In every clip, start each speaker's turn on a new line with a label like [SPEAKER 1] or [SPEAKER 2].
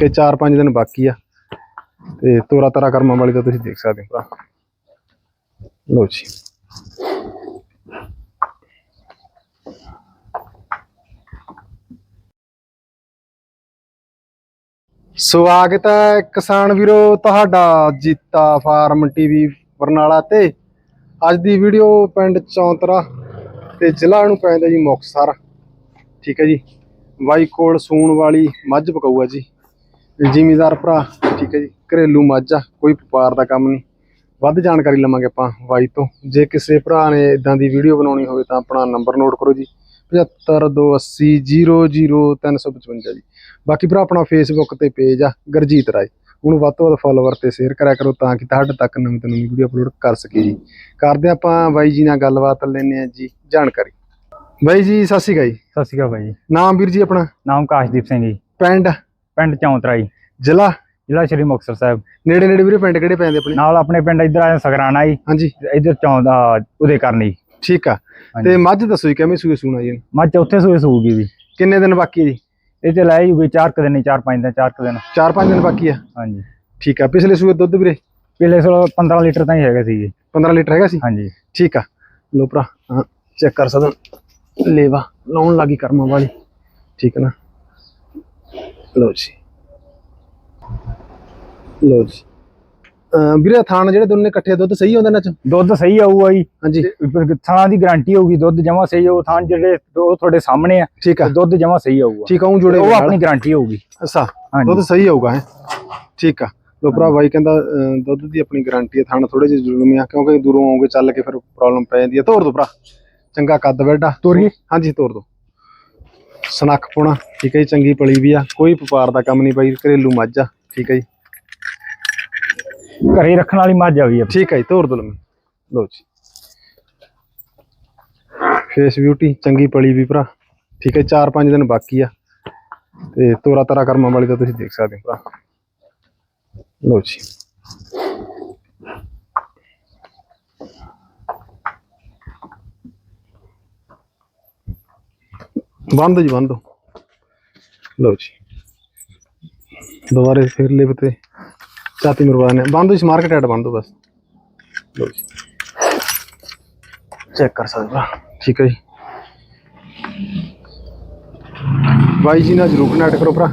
[SPEAKER 1] ਠੀਕ ਹੈ 4-5 ਦਿਨ ਬਾਕੀ ਆ। ਤੇ ਤੋਰਾ ਤਰਾ ਕਰਮਾਂ ਵਾਲੀ ਤਾਂ ਤੁਸੀਂ ਦੇਖ ਸਕਦੇ ਹੋ ਭਰਾ। ਲੋ ਜੀ। ਸਵਾਗਤ ਹੈ ਕਿਸਾਨ ਵੀਰੋ, ਤੁਹਾਡਾ ਜੀਤਾ ਫਾਰਮ ਟੀਵੀ ਬਰਨਾਲਾ ਤੇ। ਅੱਜ ਦੀ ਵੀਡੀਓ ਪਿੰਡ ਚੌਂਤਰਾ ਤੇ ਜ਼ਿਲ੍ਹਾ ਨੂੰ ਪੈਂਦਾ ਜੀ ਮੁਕਤਸਰ। ਠੀਕ ਹੈ ਜੀ। ਬਾਈ ਕੋਲ ਸੂਣ ਵਾਲੀ ਮੱਝ ਪਕਾਊਆ ਜੀ। ਜ਼ਿਮੀਦਾਰ ਭਰਾ ਠੀਕ ਹੈ ਜੀ ਘਰੇਲੂ ਮੱਝ ਆ ਕੋਈ ਵਪਾਰ ਦਾ ਕੰਮ ਨਹੀਂ। ਵੱਧ ਜਾਣਕਾਰੀ ਲਵਾਂਗੇ ਆਪਾਂ ਬਾਈ ਤੋਂ। ਜੇ ਕਿਸੇ ਭਰਾ ਨੇ ਇਦਾਂ ਦੀ ਵੀਡੀਓ ਬਣਾਉਣੀ ਹੋਵੇ ਤਾਂ ਆਪਣਾ ਨੰਬਰ ਨੋਟ ਕਰੋ ਜੀ 7528000355 ਜੀ। ਬਾਕੀ ਭਰਾ ਆਪਣਾ ਫੇਸਬੁੱਕ ਤੇ ਪੇਜ ਆ ਗਰਜੀਤ ਰਾਏ। ਉਹਨੂੰ ਵੱਧ ਤੋਂ ਵੱਧ ਫਾਲੋਵਰ ਤੇ ਸ਼ੇਅਰ ਕਰਿਆ ਕਰੋ ਤਾਂ ਕਿ ਤੁਹਾਡੇ ਤੱਕ ਨਵੀਂ ਤੋਂ ਨਵੀਂ ਵੀਡੀਓ ਅਪਲੋਡ ਕਰ ਸਕੀਏ ਜੀ। ਕਰਦੇ ਆਪਾਂ ਬਾਈ ਜੀ ਨਾਲ ਗੱਲਬਾਤ ਲੈਣੇ ਆ ਜੀ ਜਾਣਕਾਰੀ। ਬਾਈ ਜੀ ਸਤਿ ਸ਼੍ਰੀ ਅਕਾਲ ਜੀ।
[SPEAKER 2] ਸਤਿ ਸ਼੍ਰੀ ਅਕਾਲ ਭਾਈ ਜੀ।
[SPEAKER 1] ਨਾਮ ਵੀਰ ਜੀ ਆਪਣਾ?
[SPEAKER 2] ਨਾਮ ਕਾਸ਼ਦੀਪ ਸਿੰਘ ਜੀ।
[SPEAKER 1] ਪਿੰਡ?
[SPEAKER 2] ਪਿੰਡ ਚੌਂਤਰਾ ਜੀ
[SPEAKER 1] ਜ਼ਿਲ੍ਹਾ?
[SPEAKER 2] ਜ਼ਿਲ੍ਹਾ ਸ਼੍ਰੀ ਮੁਕਤਸਰ ਸਾਹਿਬ।
[SPEAKER 1] ਨੇੜੇ ਨੇੜੇ ਵੀਰੇ ਪਿੰਡ ਕਿਹੜੇ ਪੈਂਦੇ ਆਪਣੇ?
[SPEAKER 2] ਨਾਲ ਆਪਣੇ ਪਿੰਡ ਇੱਧਰ ਆਇਆ ਸਗਰਾਣਾ ਜੀ।
[SPEAKER 1] ਹਾਂਜੀ।
[SPEAKER 2] ਇੱਧਰ ਚੌਂਦਾ ਉਦੇ ਕਰਨੀ
[SPEAKER 1] ਠੀਕ ਆ। ਤੇ ਮੱਝ ਦੱਸੋ ਜੀ ਕਿਵੇਂ ਸੂਏ ਸੂਣਾ ਜੀ?
[SPEAKER 2] ਮੱਝ ਚੌਥੇ ਸੂਏ ਸੂਗੀ ਵੀ
[SPEAKER 1] ਕਿੰਨੇ ਦਿਨ ਬਾਕੀ ਜੀ?
[SPEAKER 2] ਇਹ ਤੇ ਲੈ ਜੂਗੀ ਚਾਰ ਕੁ ਦਿਨ ਨਹੀਂ ਚਾਰ ਪੰਜ ਦਿਨ ਚਾਰ ਕੁ ਦਿਨ।
[SPEAKER 1] 4-5 ਦਿਨ ਬਾਕੀ ਆ?
[SPEAKER 2] ਹਾਂਜੀ।
[SPEAKER 1] ਠੀਕ ਆ। ਪਿਛਲੇ ਸੂਏ ਦੁੱਧ ਵੀਰੇ?
[SPEAKER 2] ਪਿਛਲੇ ਸਾਲ 15 ਲੀਟਰ ਤਾਂ ਹੀ ਹੈਗੇ ਸੀ ਜੀ।
[SPEAKER 1] 15 ਲੀਟਰ ਹੈਗਾ ਸੀ?
[SPEAKER 2] ਹਾਂਜੀ।
[SPEAKER 1] ਠੀਕ ਆ। ਲੋ ਭਰਾ ਚੈੱਕ ਕਰ ਸਕਦਾ। ਲੇਵਾ ਲਾਉਣ ਲੱਗੀ ਕਰਮਾਂ ਵਾਲੀ। ਠੀਕ ਹੈ ਨਾ? ਲੋ ਜੀ। ਲੋ ਜੀ। ਵੀਰੇ ਥਾਣ ਜਿਹੜੇ ਦੋਨੇ ਇਕੱਠੇ ਆ, ਦੁੱਧ ਸਹੀ ਹੁੰਦਾ ਇਹਨਾਂ ਚ?
[SPEAKER 2] ਦੁੱਧ ਸਹੀ ਆਊਗਾ ਜੀ।
[SPEAKER 1] ਹਾਂਜੀ।
[SPEAKER 2] ਥਾਂ ਦੀ ਗਾਰੰਟੀ ਹੋਊਗੀ ਦੁੱਧ ਜਮਾ ਸਹੀ ਹੋਊ ਥਾਂ ਜਿਹੜੇ ਉਹ ਤੁਹਾਡੇ ਸਾਹਮਣੇ ਆ
[SPEAKER 1] ਠੀਕ ਆ।
[SPEAKER 2] ਦੁੱਧ ਜਮਾ ਸਹੀ ਆਊਗਾ।
[SPEAKER 1] ਠੀਕ ਆ ਉਹ ਜੁੜੇ
[SPEAKER 2] ਉਹ। ਆਪਣੀ ਗਾਰੰਟੀ ਹੋਊਗੀ।
[SPEAKER 1] ਅੱਛਾ ਦੁੱਧ ਸਹੀ ਆਊਗਾ ਹੈ? ਠੀਕ ਆ। ਲੋ ਭਰਾ ਬਾਈ ਕਹਿੰਦਾ ਦੁੱਧ ਦੀ ਆਪਣੀ ਗਾਰੰਟੀ ਹੈ ਥਾਣ ਥੋੜੇ ਜਿਹੇ ਜ਼ੁਲਮ ਆ ਕਿਉਂਕਿ ਦੂਰੋਂ ਆਉਂਗੇ ਚੱਲ ਕੇ ਫਿਰ ਪ੍ਰੋਬਲਮ ਪੈ ਜਾਂਦੀ ਹੈ ਤੋਰ ਦੋ ਭਰਾ। ਚੰਗਾ ਕੱਦ ਬੈਡਾ
[SPEAKER 2] ਤੋਰੀਏ?
[SPEAKER 1] ਹਾਂਜੀ ਤੋਰ ਦੋ। ਸਨੱਖ ਪੁਣਾ ਠੀਕ ਹੈ ਜੀ ਚੰਗੀ ਪਲੀ ਵੀ ਆ। ਕੋਈ ਵਪਾਰ ਦਾ ਕੰਮ ਨਹੀਂ ਬਾਈ ਘਰੇਲੂ ਮੱਝ ਆ ਠੀਕ ਹੈ ਜੀ।
[SPEAKER 2] ਘਰੇ ਰੱਖਣ ਵਾਲੀ ਮੱਝ ਆ ਵੀ
[SPEAKER 1] ਠੀਕ ਹੈ ਜੀ, ਤੋਰ ਦੋ ਲੰਮੀ। ਲੋ ਜੀ। ਫੇਸ ਬਿਊਟੀ ਚੰਗੀ ਪਲੀ ਵੀ ਭਰਾ। ਠੀਕ ਹੈ 4-5 ਦਿਨ ਬਾਕੀ ਆ। ਤੇ ਤੋਰਾ ਤਰਾ ਕਰਮਾਂ ਵਾਲੀ ਤਾਂ ਤੁਸੀਂ ਦੇਖ ਸਕਦੇ ਹੋ ਭਰਾ। ਲੋ ਜੀ। ਬੰਦ ਜੀ, ਬੰਦ। ਲੋ ਜੀ। ਦੁਬਾਰੇ ਫਿਰ ਲਿਪ ਤੇ। ਚਾਤੀ ਮਰਵਾਨੇ ਬੰਦ ਇਸ ਮਾਰਕੀਟ ਐਡ ਬੰਦ ਬਸ ਲੋ ਜੀ ਚੈੱਕ ਕਰ ਸਕਦੇ ਹੋ ਠੀਕ ਹੈ ਜੀ ਬਾਈ ਜੀ ਨਾਲ ਜਰੂਰ ਕਨੈਕਟ ਕਰੋ ਭਰਾ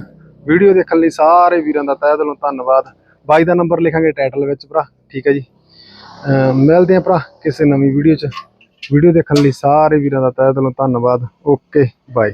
[SPEAKER 1] ਵੀਡੀਓ ਦੇਖਣ ਲਈ ਸਾਰੇ ਵੀਰਾਂ ਦਾ ਤਹਿ ਦਿਲੋਂ ਧੰਨਵਾਦ ਬਾਈ ਦਾ ਨੰਬਰ ਲਿਖਾਂਗੇ ਟਾਈਟਲ ਵਿੱਚ ਭਰਾ ਠੀਕ ਹੈ ਜੀ ਅਮ ਮਿਲਦੇ ਆ ਭਰਾ ਕਿਸੇ ਨਵੀਂ ਵੀਡੀਓ 'ਚ ਵੀਡੀਓ ਦੇਖਣ ਲਈ ਸਾਰੇ ਵੀਰਾਂ ਦਾ ਤਹਿ ਦਿਲੋਂ ਧੰਨਵਾਦ ਓਕੇ ਬਾਏ